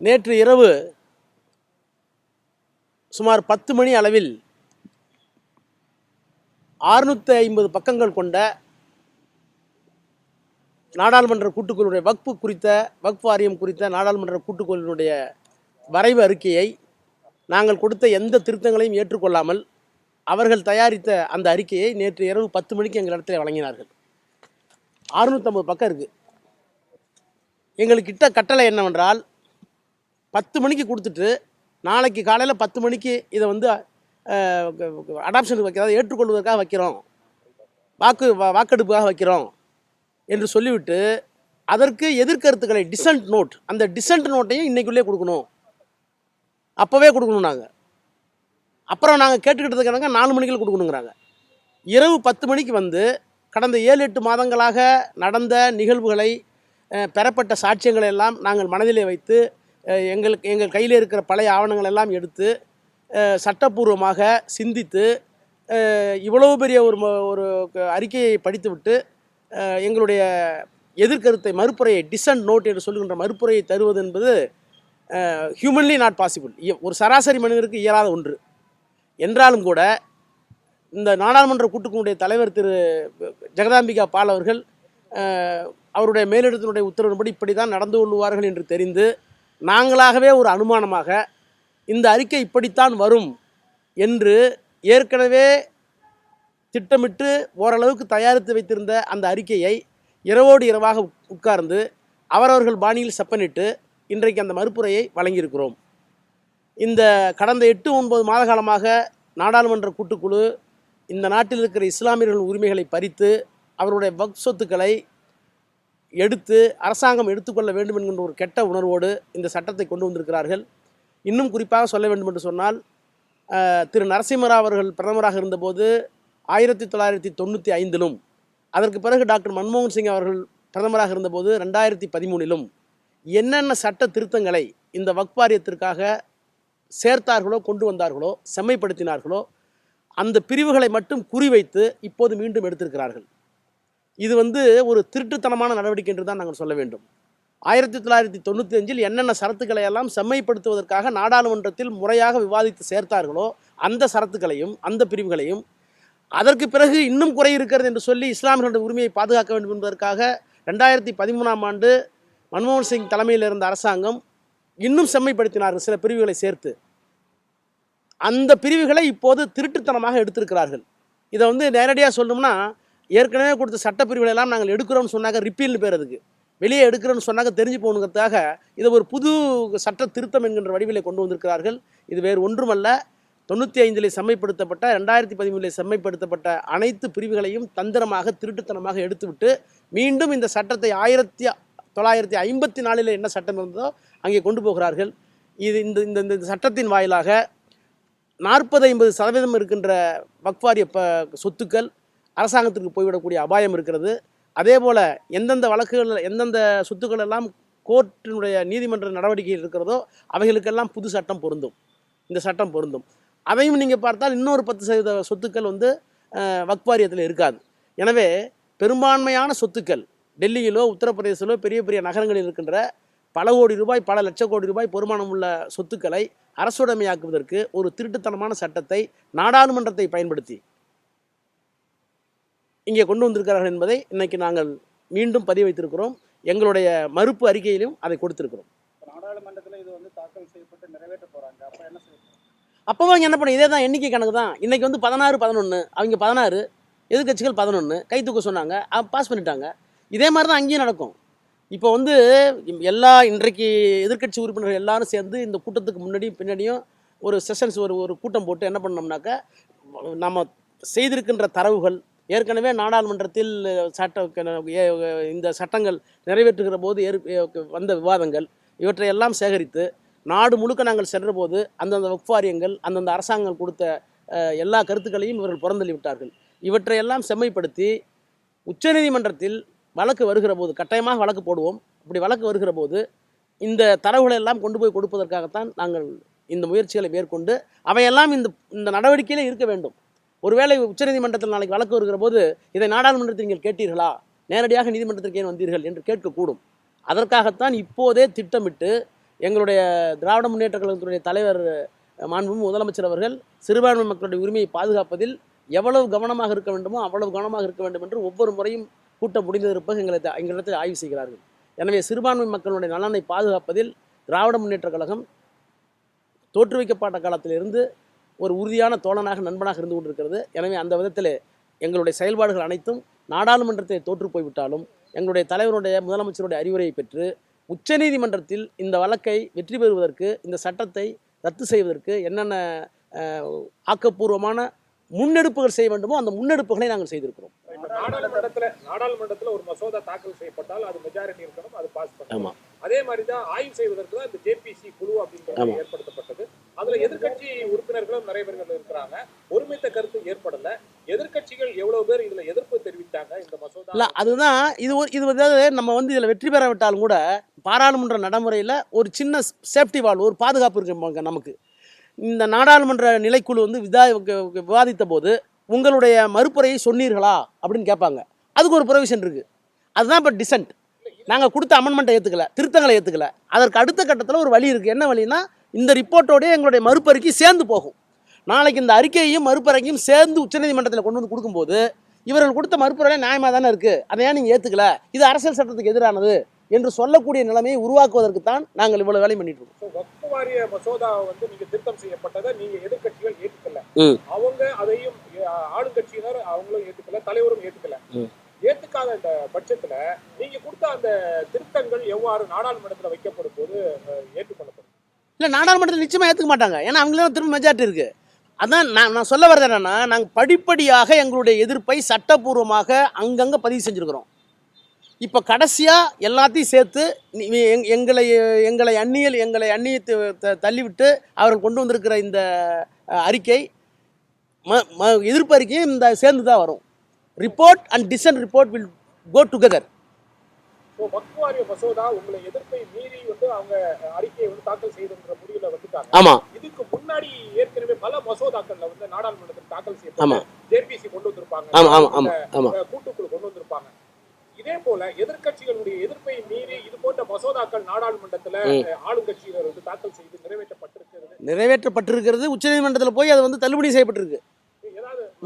நேற்று இரவு சுமார் பத்து மணி அளவில் ஆறுநூற்றி ஐம்பது பக்கங்கள் கொண்ட நாடாளுமன்ற கூட்டுக்குழுடைய வக்ஃபு குறித்த வக்ஃப் வாரியம் குறித்த நாடாளுமன்ற கூட்டுக்குழுவினுடைய வரைவு அறிக்கையை நாங்கள் கொடுத்த எந்த திருத்தங்களையும் ஏற்றுக்கொள்ளாமல் அவர்கள் தயாரித்த அந்த அறிக்கையை நேற்று இரவு பத்து மணிக்கு எங்கள் இடத்துல வழங்கினார்கள். அறுநூற்றம்பது பக்கம் இருக்குது எங்களுக்கு இட்ட கட்டளை என்னவென்றால் பத்து மணிக்கு கொடுத்துட்டு நாளைக்கு காலையில் பத்து மணிக்கு இதை வந்து அடாப்ஷனுக்கு வைக்கிறதா ஏற்றுக்கொள்வதற்காக வைக்கிறோம். வாக்கு வா- வாக்கெடுப்புக்காக வைக்கிறோம் என்று சொல்லிவிட்டு அதற்கு எதிர்கருத்துக்களை டிசன்ட் நோட் அந்த டிசன்ட் நோட்டையும் இன்றைக்குள்ளே கொடுக்கணும். அப்போவே கொடுக்கணும் நாங்கள் அப்புறம் நாங்கள் கேட்டுக்கிட்டதுக்காக நாலு மணிக்குள்ள கொடுக்கணுங்கிறாங்க. இரவு பத்து மணிக்கு வந்து கடந்த ஏழு எட்டு மாதங்களாக நடந்த நிகழ்வுகளை பெறப்பட்ட சாட்சியங்களை எல்லாம் நாங்கள் மனதிலே வைத்து எங்களுக்கு எங்கள் கையில் இருக்கிற பழைய ஆவணங்கள் எல்லாம் எடுத்து சட்டப்பூர்வமாக சிந்தித்து இவ்வளவு பெரிய ஒரு ம- ஒரு அறிக்கையை படித்துவிட்டு எங்களுடைய எதிர்கருத்தை மறுப்புரையை டிசன்ட் நோட் என்று சொல்லுகின்ற மறுப்புரையை தருவது என்பது ஹியூமன்லி நாட் பாசிபிள் ஒரு சராசரி மனிதருக்கு இயலாத ஒன்று. என்றாலும் கூட இந்த நாடாளுமன்ற கூட்டுக்குழுடைய தலைவர் திரு ஜெகதாம்பிகா பால் அவர்கள் அவருடைய மேலிடத்தினுடைய உத்தரவின்படி இப்படி தான் நடந்து கொள்வார்கள் என்று தெரிந்து நாங்களாகவே ஒரு அனுமானமாக இந்த அறிக்கை இப்படித்தான் வரும் என்று ஏற்கனவே திட்டமிட்டு ஓரளவுக்கு தயாரித்து வைத்திருந்த அந்த அறிக்கையை இரவோடு இரவாக உட்கார்ந்து அவரவர்கள் பாணியில் செப்பனிட்டு இன்றைக்கு அந்த மறுப்புரையை வழங்கியிருக்கிறோம். இந்த கடந்த எட்டு ஒன்பது மாத காலமாக நாடாளுமன்ற கூட்டுக்குழு இந்த நாட்டில் இருக்கிற இஸ்லாமியர்கள் உரிமைகளை பறித்து அவருடைய வக் சொத்துக்களை எடுத்து அரசாங்கம் எடுத்துக்கொள்ள வேண்டும் என்கின்ற ஒரு கெட்ட உணர்வோடு இந்த சட்டத்தை கொண்டு வந்திருக்கிறார்கள். இன்னும் குறிப்பாக சொல்ல வேண்டும் என்று சொன்னால் திரு நரசிம்மராவ் அவர்கள் பிரதமராக இருந்தபோது ஆயிரத்தி தொள்ளாயிரத்தி தொண்ணூற்றி ஐந்திலும் அதற்கு பிறகு டாக்டர் மன்மோகன் சிங் அவர்கள் பிரதமராக இருந்தபோது ரெண்டாயிரத்தி பதிமூணிலும் என்னென்ன சட்ட திருத்தங்களை இந்த வக்பாரியத்திற்காக சேர்த்தார்களோ கொண்டு வந்தார்களோ செம்மைப்படுத்தினார்களோ அந்த பிரிவுகளை மட்டும் குறிவைத்து இப்போது மீண்டும் எடுத்திருக்கிறார்கள். இது வந்து ஒரு திருட்டுத்தனமான நடவடிக்கை என்று தான் நாங்கள் சொல்ல வேண்டும். ஆயிரத்தி தொள்ளாயிரத்தி தொண்ணூற்றி அஞ்சில் என்னென்ன சரத்துக்களை எல்லாம் செம்மைப்படுத்துவதற்காக நாடாளுமன்றத்தில் முறையாக விவாதித்து சேர்த்தார்களோ அந்த சரத்துக்களையும் அந்த பிரிவுகளையும் அதற்கு பிறகு இன்னும் குறை இருக்கிறது என்று சொல்லி இஸ்லாமியர்களுடைய உரிமையை பாதுகாக்க வேண்டும் என்பதற்காக ரெண்டாயிரத்தி பதிமூணாம் ஆண்டு மன்மோகன் சிங் தலைமையில் இருந்த அரசாங்கம் இன்னும் செம்மைப்படுத்தினார்கள் சில பிரிவுகளை சேர்த்து. அந்த பிரிவுகளை இப்போது திருட்டுத்தனமாக எடுத்திருக்கிறார்கள். இதை வந்து நேரடியாக சொல்லணும்னா ஏற்கனவே கொடுத்த சட்டப்பிரிவுகள் எல்லாம் நாங்கள் எடுக்கிறோம்னு சொன்னாங்க ரிப்பீல்னு பேர் அதுக்கு. வெளியே எடுக்கிறோன்னு சொன்னாங்க தெரிஞ்சு போகணுங்கிறதுக்காக இதை ஒரு புது சட்ட திருத்தம் என்கின்ற வடிவிலே கொண்டு வந்திருக்கிறார்கள். இது வேறு ஒன்றுமல்ல. தொண்ணூற்றி ஐந்தில் செம்மைப்படுத்தப்பட்ட ரெண்டாயிரத்தி பதிமூணில் செம்மைப்படுத்தப்பட்ட அனைத்து பிரிவுகளையும் தந்திரமாக திருட்டுத்தனமாக எடுத்துவிட்டு மீண்டும் இந்த சட்டத்தை ஆயிரத்தி தொள்ளாயிரத்தி ஐம்பத்தி நாலில் என்ன சட்டம் இருந்ததோ அங்கே கொண்டு போகிறார்கள். இது இந்த இந்த இந்த சட்டத்தின் வாயிலாக நாற்பது ஐம்பது சதவீதம் இருக்கின்ற வக்வாரிய ப சொத்துக்கள் அரசாங்கத்திற்கு போய்விடக்கூடிய அபாயம் இருக்கிறது. அதே போல் எந்தெந்த வழக்குகள் எந்தெந்த சொத்துக்கள் எல்லாம் கோர்ட்டினுடைய நீதிமன்ற நடவடிக்கைகள் இருக்கிறதோ அவைகளுக்கெல்லாம் புது சட்டம் பொருந்தும். இந்த சட்டம் பொருந்தும். அதையும் நீங்கள் பார்த்தால் இன்னொரு பத்து சதவீத சொத்துக்கள் வந்து வக்வாரியத்தில் இருக்காது. எனவே பெரும்பான்மையான சொத்துக்கள் டெல்லியிலோ உத்தரப்பிரதேசிலோ பெரிய பெரிய நகரங்களில் இருக்கின்ற பல கோடி ரூபாய் பல லட்ச கோடி ரூபாய் பெருமானம் உள்ள சொத்துக்களை அரசுடைமையாக்குவதற்கு ஒரு திருட்டுத்தனமான சட்டத்தை நாடாளுமன்றத்தை பயன்படுத்தி இங்கே கொண்டு வந்திருக்கிறார்கள் என்பதை இன்னைக்கு நாங்கள் மீண்டும் பதிவு வைத்திருக்கிறோம். எங்களுடைய மறுப்பு அறிக்கையிலும் அதை கொடுத்திருக்கிறோம். நாடாளுமன்றத்தில் இது வந்து தாக்கல் செய்யப்பட்டு நிறைவேற்ற போறாங்க. அப்ப என்ன செய்ய போறாங்க? அப்போ அவங்க என்ன பண்ண இதே தான் எண்ணிக்கை கணக்கு தான். இன்னைக்கு வந்து பதினாறு பதினொன்று அவங்க பதினாறு எதிர்க்கட்சிகள் பதினொன்று கை தூக்க சொன்னாங்க பாஸ் பண்ணிட்டாங்க. இதே மாதிரி தான் அங்கேயும் நடக்கும். இப்போ வந்து எல்லா இன்றைக்கு எதிர்க்கட்சி உறுப்பினர்கள் எல்லாரும் சேர்ந்து இந்த கூட்டத்துக்கு முன்னாடியும் பின்னாடியும் ஒரு செஷன்ஸ் ஒரு ஒரு கூட்டம் போட்டு என்ன பண்ணோம்னாக்க நம்ம செய்திருக்கின்ற தரவுகள் ஏற்கனவே நாடாளுமன்றத்தில் சட்ட இந்த சட்டங்கள் நிறைவேற்றுகிற போது வந்த விவாதங்கள் இவற்றையெல்லாம் சேகரித்து நாடு முழுக்க நாங்கள் சென்றபோது அந்தந்த வக்ஃபாரியங்கள் அந்தந்த அரசாங்கம் கொடுத்த எல்லா கருத்துக்களையும் இவர்கள் புறந்தள்ளி விட்டார்கள். இவற்றையெல்லாம் செம்மைப்படுத்தி உச்சநீதிமன்றத்தில் வழக்கு வருகிற போது கட்டாயமாக வழக்கு போடுவோம். அப்படி வழக்கு வருகிற போது இந்த தரவுகளை எல்லாம் கொண்டு போய் கொடுப்பதற்காகத்தான் நாங்கள் இந்த முயற்சிகளை மேற்கொண்டு அவையெல்லாம் இந்த இந்த நடவடிக்கையிலே இருக்க வேண்டும். ஒருவேளை உச்சநீதிமன்றத்தில் நாளைக்கு வழக்கு வருகிற போது இதை நாடாளுமன்றத்தில் நீங்கள் கேட்டீர்களா? நேரடியாக நீதிமன்றத்திற்கு ஏன் வந்தீர்கள் என்று கேட்கக்கூடும். அதற்காகத்தான் இப்போதே திட்டமிட்டு எங்களுடைய திராவிட முன்னேற்ற கழகத்தினுடைய தலைவர் மாண்பும் முதலமைச்சர் அவர்கள் சிறுபான்மை மக்களுடைய உரிமையை பாதுகாப்பதில் எவ்வளவு கவனமாக இருக்க வேண்டுமோ அவ்வளவு கவனமாக இருக்க வேண்டும் என்று ஒவ்வொரு முறையும் கூட்டம் முடிந்ததற்கு எங்களை எங்களிடத்தில் ஆய்வு செய்கிறார்கள். எனவே சிறுபான்மை மக்களுடைய நலனை பாதுகாப்பதில் திராவிட முன்னேற்ற கழகம் தோற்றுவிக்கப்பட்ட காலத்திலிருந்து ஒரு உறுதியான தோழனாக நண்பனாக இருந்து கொண்டிருக்கிறது. எனவே அந்த விதத்தில் எங்களுடைய செயல்பாடுகள் அனைத்தும் நாடாளுமன்றத்தை தோற்று போய்விட்டாலும் எங்களுடைய தலைவருடைய முதலமைச்சருடைய அறிவுரையை பெற்று உச்சநீதிமன்றத்தில் இந்த வழக்கை வெற்றி பெறுவதற்கு இந்த சட்டத்தை ரத்து செய்வதற்கு என்னென்ன ஆக்கப்பூர்வமான முன்னெடுப்புகள் செய்ய வேண்டுமோ அந்த முன்னெடுப்புகளை நாங்கள் செய்திருக்கிறோம். நாடாளுமன்றத்துல நாடாளுமன்றத்துல ஒரு மசோதா தாக்கல் செய்யப்பட்டால் அது மெஜாரிட்டி இருக்கணும் அது பாஸ். பண்ணணும். அதே மாதிரி தான் ஆய்வு செய்வதற்கு தான் இந்த ஜேபிசி குழு அப்படின்றது ஆமா. ஏற்படுத்தப்பட்டது அதுல எதிர்க்கட்சி தலைவர்கள் இருக்கிறாங்க. ஒருமித்த கருத்து ஏற்படல. எதிர்க்கட்சிகள் எவ்வளவு பேர் இதுல எதிர்ப்பு தெரிவித்தாங்க? இந்த மசோதா அதுதான் இது ஒரு இது வந்து நம்ம வந்து இதில் வெற்றி பெறாவிட்டாலும் கூட பாராளுமன்ற நடைமுறையில் ஒரு சின்ன சேஃப்டி வால் ஒரு பாதுகாப்பு இருக்கு நமக்கு. இந்த நாடாளுமன்ற நிலைக்குழு வந்து விதா விவாதித்த போது உங்களுடைய மறுப்புரையை சொன்னீர்களா? அப்படின்னு கேட்பாங்க. அதுக்கு ஒரு ப்ரொவிஷன் இருக்குது அதுதான் இப்போ டிசன்ட் நாங்கள் கொடுத்த அமெண்ட்மெண்ட்டை ஏற்றுக்கல திருத்தங்களை ஏற்றுக்கல அதற்கு அடுத்த கட்டத்தில் ஒரு வழி இருக்குது என்ன வழின்னா இந்த ரிப்போர்ட்டோடய எங்களுடைய மறுப்பறிக்கை சேர்ந்து போகும். நாளைக்கு இந்த அறிக்கையையும் மறுப்பறிக்கையும் சேர்ந்து உச்சநீதிமன்றத்தில் கொண்டு வந்து கொடுக்கும்போது இவர்கள் கொடுத்த மறுப்புரை நியாயமாக தானே இருக்குது அதை ஏன் நீங்கள் ஏற்றுக்கல இது அரசியல் சட்டத்துக்கு எதிரானது என்று சொல்லக்கூடிய நிலைமையை உருவாக்குவதற்கு தான் நாங்கள் இவ்வளோ வேலை பண்ணிட்டு இருக்கோம். வக்ஃபு வாரிய மசோதா வந்து நீங்க திருத்தம் செய்யப்பட்டதை நீங்க எதிர்க்கட்சிகள் ஏத்துக்கல. ம். அவங்க அதையும் ஆளுங்கட்சியினர் அவங்களும் ஏத்துக்கல தலைவரும் ஏத்துக்கல. ஏத்துக்காத இந்த பட்சத்துல நீங்க கொடுத்த அந்த திருத்தங்கள் எவ்வாறு நாடாளுமன்றத்துல வைக்கப்படும் போது ஏற்றுக்கொள்ளப்படும்? இல்லை நாடாளுமன்றத்தில் நிச்சயமாக ஏற்றுக்க மாட்டாங்க. ஏன்னா அவங்களும் திரும்ப மெஜாரிட்டி இருக்குது அதான் நான் நான் சொல்ல வர்றது என்னென்னா நாங்கள் படிப்படியாக எங்களுடைய எதிர்ப்பை சட்டப்பூர்வமாக அங்கங்கே பதிவு செஞ்சுருக்கிறோம். இப்போ கடைசியாக எல்லாத்தையும் சேர்த்து எங் எங்களை எங்களை அந்நியல் எங்களை அந்நியத்தை த- தள்ளிவிட்டு அவர்கள் கொண்டு வந்திருக்கிற இந்த அறிக்கை ம ம எதிர்ப்பு அறிக்கையும் இந்த சேர்ந்து தான் வரும். Report and dissent report will go together so வக்ஃபு வாரிய மசோதா உங்களை எதிர்ப்பை மீறி வந்து அவங்க அறிக்கையை வந்து தாக்கல் செய்துன்ற முடிவுல வந்துட்டாங்க. ஆமாம் இதுக்கு முன்னாடி ஏற்கனவே பல மசோதாக்கள்ல வந்து நாடாளுமன்றத்தில் தாக்கல் ஆமா. செய்யப்பட்டு ஜேபிசி கொண்டு வந்திருப்பாங்க. கூட்டுக்குழு கொண்டு வந்திருப்பாங்க. இதே போல எதிர்க்கட்சிகளுடைய எதிர்ப்பை மீறி இது போன்ற மசோதாக்கள் நாடாளுமன்றத்துல ஆளுங்கட்சியினர் வந்து தாக்கல் செய்து நிறைவேற்றப்பட்டிருக்கிறது. நிறைவேற்றப்பட்டிருக்கிறது உச்சநீதிமன்றத்தில் போய் அது வந்து தள்ளுபடி செய்யப்பட்டிருக்கு.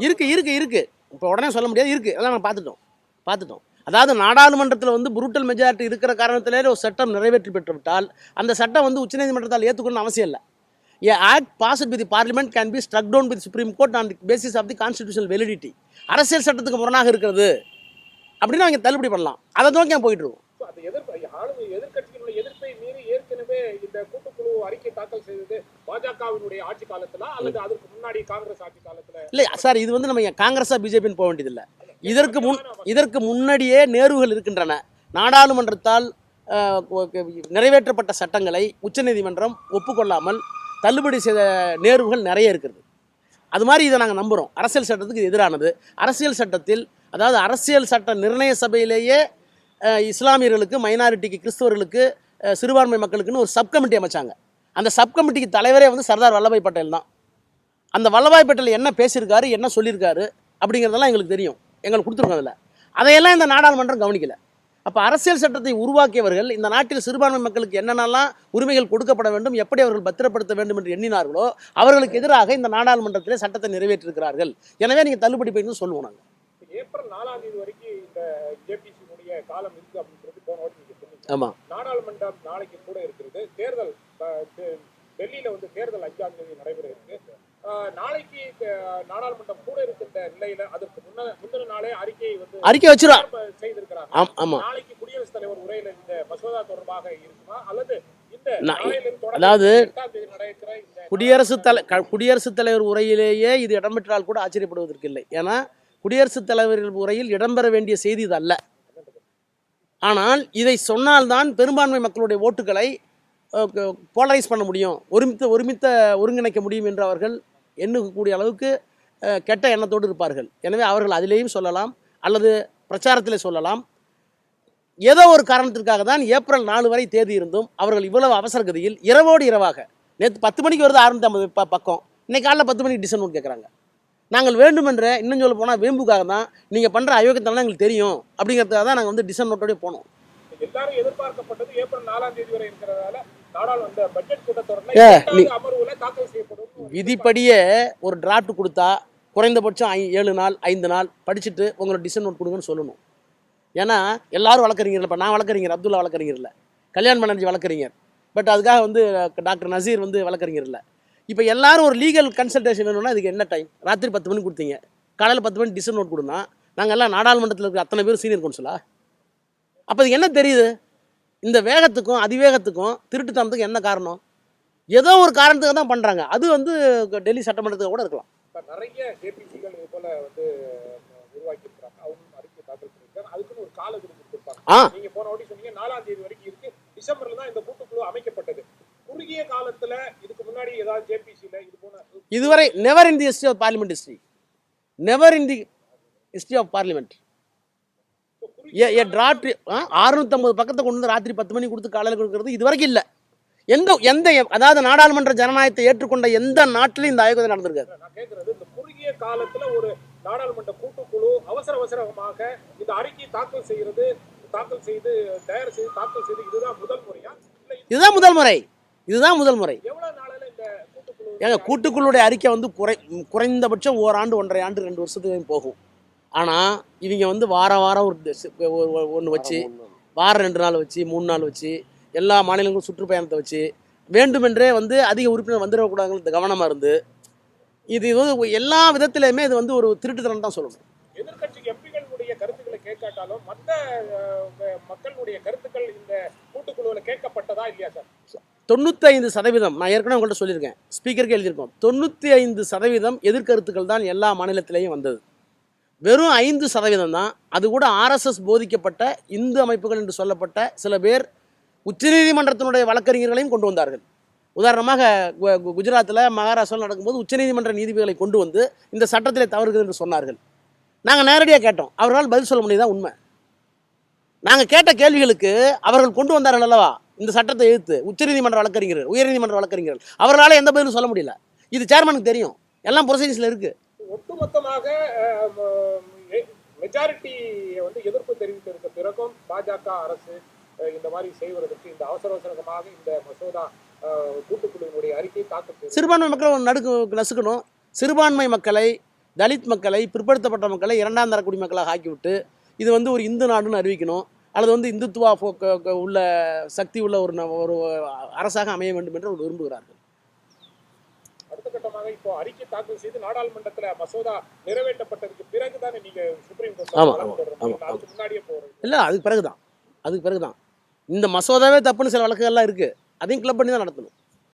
இருக்கு இருக்கு இருக்கு. இப்போ உடனே சொல்ல முடியாது இருக்கு. அதெல்லாம் நான் பார்த்துட்டோம். பார்த்துட்டோம். அதாவது நாடாளுமன்றத்தில் வந்து புரூட்டல் மெஜாரிட்டி இருக்கிற காரணத்திலே ஒரு சட்டம் நிறைவேற்றி பெற்றுவிட்டால் அந்த சட்டம் வந்து உச்சநீதிமன்றத்தால் ஏற்றுக்கணும்னு அவசியம் இல்லை. A act passed with parliament can be struck down with supreme court on the basis of the constitution validity அரசியல் சட்டத்துக்கு முரணாக இருக்கிறது. அப்படின்னு அவங்க தள்ளுபடி பண்ணலாம். அதை நோக்கி நான் போயிட்டு இருக்கும். எதிர்ப்பு எதிர்ப்பை மீறி ஏற்கனவே இந்த கூட்டுக்குழு அறிக்கை தாக்கல் செய்தது பாஜகவினுடைய ஆட்சி காலத்துல அல்லது அதற்கு முன்னாடி காங்கிரஸ் ஆட்சி காலத்துல? இல்ல சார் இது வந்து நம்ம காங்கிரஸா பிஜேபின்னு போக வேண்டியதில்லை. இதற்கு முன் இதற்கு முன்னாடியே நேர்வுகள் இருக்கின்றன. நாடாளுமன்றத்தால் நிறைவேற்றப்பட்ட சட்டங்களை உச்சநீதிமன்றம் ஒப்புக்கொள்ளாமல் தள்ளுபடி செய்த நேர்வுகள் நிறைய இருக்கிறது. அது மாதிரி இதை நாங்கள் நம்புகிறோம் அரசியல் சட்டத்துக்கு எதிரானது. அரசியல் சட்டத்தில் அதாவது அரசியல் சட்ட நிர்ணய சபையிலேயே இஸ்லாமியர்களுக்கு மைனாரிட்டிக்கு கிறிஸ்தவர்களுக்கு சிறுபான்மை மக்களுக்குன்னு ஒரு சப் கமிட்டி அமைச்சாங்க. அந்த சப் கமிட்டிக்கு தலைவரே வந்து சர்தார் வல்லபாய் பட்டேல் தான். அந்த வல்லபாய் பட்டேல் என்ன பேசியிருக்காரு என்ன சொல்லியிருக்காரு அப்படிங்கிறதெல்லாம் எங்களுக்கு தெரியும். எங்களுக்கு கொடுத்துருக்கோம் அதில். அதையெல்லாம் இந்த நாடாளுமன்றம் கவனிக்கல. அப்போ அரசியல் சட்டத்தை உருவாக்கியவர்கள் இந்த நாட்டில் சிறுபான்மை மக்களுக்கு என்னென்னலாம் உரிமைகள் கொடுக்கப்பட வேண்டும் எப்படி அவர்கள் பத்திரப்படுத்த வேண்டும் என்று எண்ணினார்களோ அவர்களுக்கு எதிராக இந்த நாடாளுமன்றத்திலே சட்டத்தை நிறைவேற்றிருக்கிறார்கள் எனவே நீங்கள் தள்ளுபடி போயிருந்து சொல்லுவோம் நாங்கள் ஏப்ரல் நாலாம் தேதி வரைக்கும் இந்த ஜேபிசியினுடைய காலம் இருக்கு அப்படின்னு சொல்லி போன வாட்டி நீங்க சொன்னீங்க ஆமாம் நாடாளுமன்றம் நாளைக்கு கூட இருக்கிறது. தேர்தல் டெல்லியில வந்து தேர்தல் அஞ்சாம் தேதி நடைபெற இருக்கு. நாளைக்கு நாடாளுமன்றம் கூட இருக்கின்ற நிலையில அதற்கு முன்ன முந்தின நாளே அறிக்கையை வந்து அறிக்கை வச்சிரும். தயார் செய்திருக்கிறாங்க. ஆம் நாளைக்கு குடியரசுத் தலைவர் உரையில இந்த மசோதா தொடர்பாக இருக்குமா? அல்லது அதாவது குடியரசுத் தலை குடியரசுத் தலைவர் உரையிலேயே இது இடம்பெற்றால் கூட ஆச்சரியப்படுவதற்கு இல்லை. ஏன்னா குடியரசுத் தலைவர் உரையில் இடம்பெற வேண்டிய செய்தி இது அல்ல. ஆனால் இதை சொன்னால்தான் பெரும்பான்மை மக்களுடைய ஓட்டுகளை போலரைஸ் பண்ண முடியும். ஒருமித்த ஒருமித்த ஒருங்கிணைக்க முடியும் என்று அவர்கள் எண்ணக்கூடிய அளவுக்கு கெட்ட எண்ணத்தோடு இருப்பார்கள். எனவே அவர்கள் அதிலேயும் சொல்லலாம் அல்லது பிரச்சாரத்திலே சொல்லலாம். ஏதோ ஒரு காரணத்திற்காக தான் ஏப்ரல் நாலு வரை தேதி இருந்தும் அவர்கள் இவ்வளவு அவசரகதியில் இரவோடு இரவாக நேற்று பத்து மணிக்கு வருது ஆரம்பித்த பக்கம். இன்னைக்கு காலைல பத்து மணிக்கு டிசன் கேட்குறாங்க நாங்கள் வேண்டுமென்ற இன்னும் சொல்ல போனால் வேம்புக்காக தான் நீங்கள் பண்ணுற அயோக்கியத்தனம் எங்களுக்கு தெரியும் அப்படிங்கிறதுக்காக தான் நாங்கள் வந்து டிசன் நோட்டோடய போனோம். எல்லாரும் எதிர்பார்க்கப்பட்டது ஏப்ரல் நாலாம் தேதி வரை இருக்கிறதால நாடாளுமன்ற பட்ஜெட் கூட்டத்தொடரில் ஏ, இரண்டாவது நீ- அமர்வுல தாக்கல் செய்யப்படும் விதிப்படியே ஒரு டிராஃப்ட் கொடுத்தா குறைந்தபட்சம் ஏழு நாள் ஐந்து நாள் படிச்சுட்டு உங்களோட டிசைன் நோட் கொடுங்கன்னு சொல்லணும். ஏன்னா எல்லாரும் வழக்கறிஞர் இப்போ நான் வழக்கறிஞர் அப்துல்லா வழக்கறிஞர் இல்லை கல்யாண் பானர்ஜி வழக்கறிஞர் பட் அதுக்காக வந்து டாக்டர் நசீர் வந்து வழக்கறிஞர் இல்லை இப்போ எல்லாரும் ஒரு லீகல் கன்சல்டேஷன் வேணும்னா இதுக்கு என்ன டைம் ராத்திரி பத்து மணிக்கு கொடுத்தீங்க. காலையில் பத்து மணி டிசைன் நோட் கொடுனா நாங்கள் எல்லாம் நாடாளுமன்றத்தில் இருக்கிற அத்தனை பேரும் சீனியர் கவுன்சிலா அப்போ இது என்ன தெரியுது? இந்த வேகத்துக்கும் அதிவேகத்துக்கும் திருட்டுத்தனத்துக்கும் என்ன காரணம்? ஏதோ ஒரு காரணத்துக்கு தான் பண்ணுறாங்க அது வந்து டெல்லி சட்டமன்றத்துக்கு கூட இருக்கலாம். நிறைய இது போல வந்து உருவாக்கி இருக்காங்க அவங்க அறிக்கை தாக்கல் பண்ணிருக்காங்க அதுக்குன்னு ஒரு காலக்கெடு கொடுத்திருப்பாங்க. ஆ. நீங்க போன வாட்டி சொன்னீங்க நாலாம் தேதி வரைக்கும் இருக்கு. டிசம்பர்ல தான் இந்த கூட்டுக்குழு அமைக்கப்பட்டது. குறுகிய காலத்துல இதுக்கு முன்னாடி ஏதாவது ஜேபிசில இது போன இதுவரை never in the history of parliament history never in the history of parliament a draft அறுநூத்தம்பது பக்கத்தை கொண்டு வந்து ராத்திரி பத்து மணி கொடுத்து காலையில் கொடுக்கறது இது வரைக்கும் இல்லை. எந்த எந்த அதாவது நாடாளுமன்ற ஜனநாயகத்தை ஏற்றுக்கொண்ட எந்த நாட்டிலும் இந்த நான் கேக்குறது இந்த குறுகிய காலத்துல ஒரு நாடாளுமன்ற கூட்டுக்குழு அவசர அவசரமாக இந்த அறிக்கை தாக்கல் செய்யறது தாக்கல் செய்து தயார் செய்து தாக்கல் செய்து இதுதான் முதல் முறையா? இதுதான் முதல் முறை. இதுதான் முதல் முறை. ஏங்க கூட்டுக்குழுடைய அறிக்கை வந்து குறை குறைந்தபட்சம் ஓராண்டு ஒன்றரை ஆண்டு ரெண்டு வருஷத்துக்கு போகும். ஆனால் இவங்க வந்து வாரம் வாரம் ஒரு ஒன்று வச்சு வாரம் ரெண்டு நாள் வச்சு மூணு நாள் வச்சு எல்லா மாநிலங்களும் சுற்றுப்பயணத்தை வச்சு வேண்டுமென்றே வந்து அதிக உறுப்பினர் வந்துடக்கூடாதுங்கிறது கவனமாக இருந்து இது வந்து எல்லா விதத்திலையுமே இது வந்து ஒரு திருட்டுத்தனம் தான் சொல்லணும். எதிர்க்கட்சி எம்பிகளுடைய கருத்துக்களை கேட்காட்டாலும் மற்ற மக்களுடைய கருத்துக்கள் இந்த கூட்டுக்குழுவில் கேட்கப்பட்டதா இல்லையா சார்? தொண்ணூற்றி சதவீதம் நான் ஏற்கனவே உங்கள்கிட்ட சொல்லியிருக்கேன் ஸ்பீக்கருக்கு எழுதியிருக்கோம். தொண்ணூற்றி ஐந்து சதவீதம் எதிர்கருத்துக்கள் தான் எல்லா மாநிலத்திலையும் வந்தது. வெறும் ஐந்து சதவீதம் தான் அது கூட ஆர்எஸ்எஸ் போதிக்கப்பட்ட இந்து அமைப்புகள் என்று சொல்லப்பட்ட சில பேர் உச்சநீதிமன்றத்தினுடைய வழக்கறிஞர்களையும் கொண்டு வந்தார்கள். உதாரணமாக கு- குஜராத்தில் மகாராஷ்டிராவில் நடக்கும்போது உச்சநீதிமன்ற நீதிபதிகளை கொண்டு வந்து இந்த சட்டத்திலே தவறுகிறது என்று சொன்னார்கள். நாங்கள் நேரடியாக கேட்டோம் அவர்களால் பதில் சொல்ல முடியுதான் உண்மை. நாங்கள் கேட்ட கேள்விகளுக்கு அவர்கள் கொண்டு வந்தார்கள் அல்லவா? இந்த சட்டத்தை எதிர்த்து உச்சநீதிமன்ற வழக்கறிஞர்கள் உயர்நீதிமன்ற வழக்கறிஞர்கள் அவர்களால் எந்த பதிலும் சொல்ல முடியல. இது சேர்மனுக்கு தெரியும். எல்லாம் ப்ரொசீஜர்ஸில் இருக்குது ஒட்டுமொத்தமாக மெஜாரிட்டியை வந்து எதிர்ப்பு தெரிவித்திருக்க பிறகும் பாஜக அரசு இந்த மாதிரி செய்வதற்கு இந்த அவசர அவசரமாக இந்த மசோதா கூட்டுக்குழுவினுடைய அறிக்கை தாக்கல் செய்து சிறுபான்மை மக்களை நடுக்கு நசுக்கணும். சிறுபான்மை மக்களை தலித் மக்களை பிற்படுத்தப்பட்ட மக்களை இரண்டாம் தர குடிமக்களாக ஆக்கிவிட்டு இது வந்து ஒரு இந்து நாடுன்னு அறிவிக்கணும். அல்லது வந்து இந்துத்துவா உள்ள சக்தி உள்ள ஒரு ஒரு அரசாக அமைய வேண்டும் என்று அவர் விரும்புகிறார்கள். அடுத்த கட்டமாக இப்போ அறிக்கை தாக்கல் செய்து நாடாளுமன்றத்துல மசோதா நிறைவேற்றப்பட்டதுக்கு பிறகுதானே நீங்க சுப்ரீம் கோர்ட் அதுக்கு முன்னாடியே போறது. இல்லை அதுக்கு பிறகு தான் அதுக்கு பிறகு தான் இந்த மசோதாவே தப்புன்னு சில வழக்குகள்லாம் இருக்குது அதையும் கிளப் பண்ணி தான் நடத்தணும்.